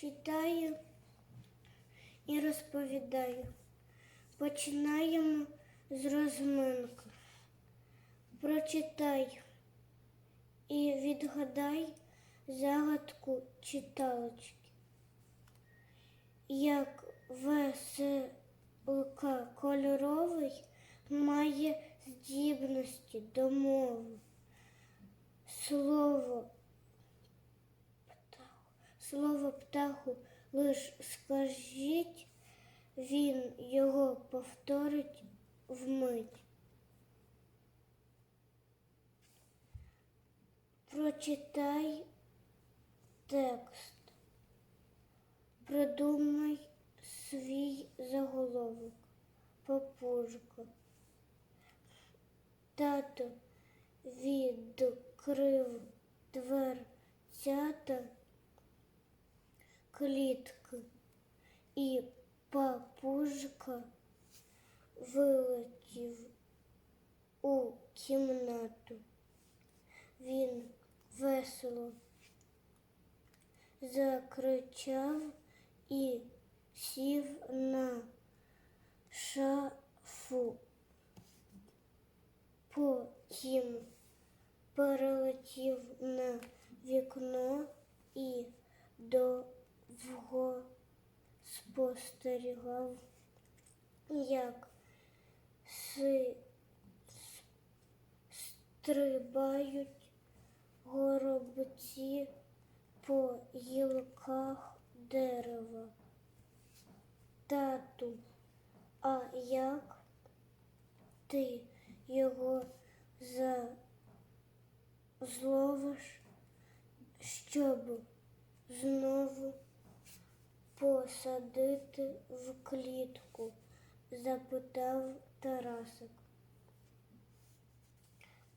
читаю і розповідаю. Починаємо з розминки. Прочитай і відгадай загадку читалочки. Як веселка кольоровий має здібності до мови. Слово слово птаху лиш скажіть, він його повторить вмить. Прочитай текст, придумай свій заголовок, папужка. Тато відкрив дверцята клітки, і папужка вилетів у кімнату. Він весело закричав і сів на шафу. Потім перелетів на вікно і довго спостерігав, як си стрибають горобці по гілках дерева. Тату, а як ти його зловиш, щоб знову посадити в клітку? запитав Тарасик.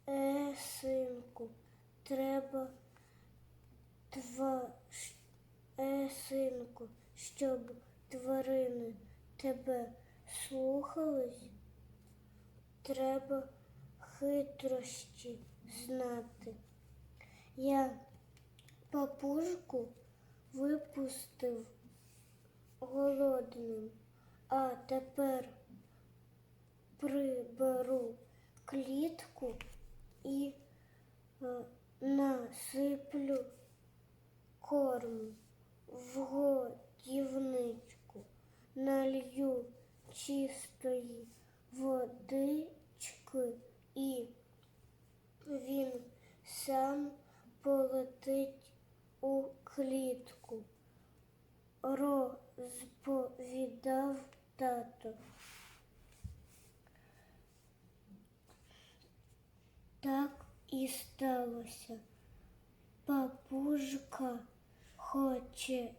Е, синку, треба тва... е, синку, щоб тварини тебе слухались, треба хитрощі знати. Я папужку випустив голодним, а тепер приберу клітку і е, насиплю корму в годівничку, налью чистої водички і він сам полетить у клітку, розповідав тато. Так і сталося. Папужка хоче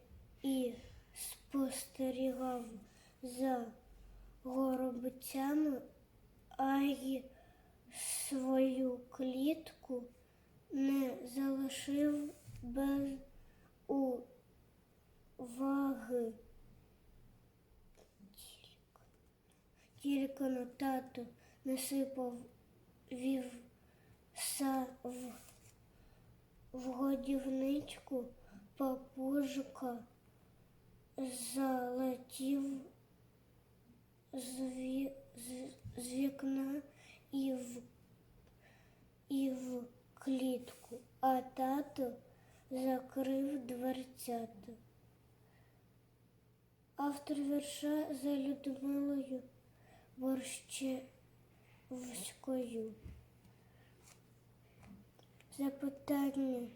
і спостерігав за горобцями, а й свою клітку не залишив без уваги. Тільки на тато насипав вівса в, в годівничку, папужка залетів з, ві, з, з вікна і в, і в клітку, а тато закрив дверцята. Автор вірша за Людмилою Борщевською. Запитання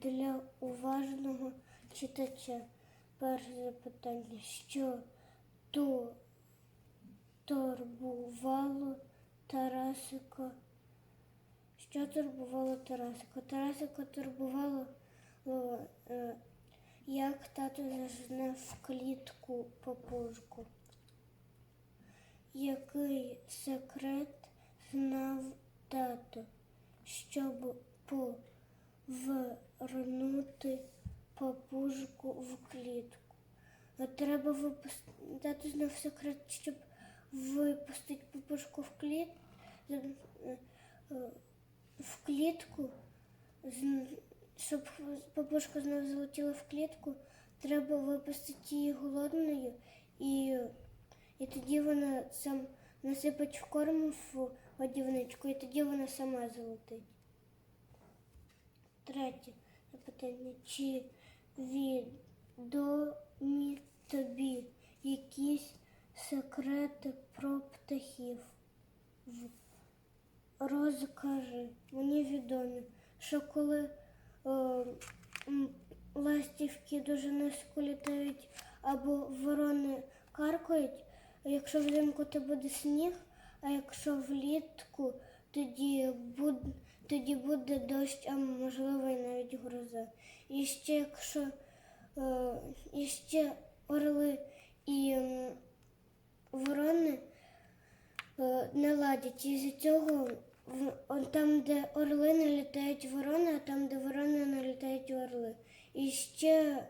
для уважного читача. Перше запитання. Що то турбувало Тарасика? Що турбувало Тарасика? Тарасика турбувало, е, як тато зажне в клітку папужку. Який секрет знав тато, щоб повернути папужку в клітку? Треба випустити, тато знав секрет, щоб випустити папужку в е, в клітку, з- щоб папушка знову залетіла в клітку, треба випустити її голодною, і, і тоді вона сам насипать в корм в годівничку, і тоді вона сама залетить. Третє запитання. Чи відомі тобі якісь секрети про птахів? Розкажи. Мені відомі, що коли ластівки дуже низько літають або ворони каркають, якщо взимку то буде сніг, а якщо влітку, тоді буде, тоді буде дощ, а можливо і навіть гроза. І ще якщо е, і ще орли і ворони е, не ладять. І з цього там, де орли не літають ворони, а там, де ворони не літають орли. І ще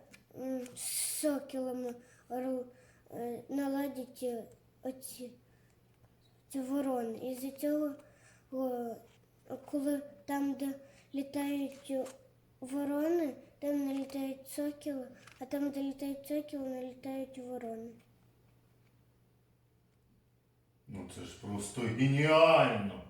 з сокілами орл е, наладять е, оці ці ворони. І з цього, коли там, де літають ворони, там не літають сокіли, а там, де літають сокіли, не літають ворони. Ну це ж просто геніально.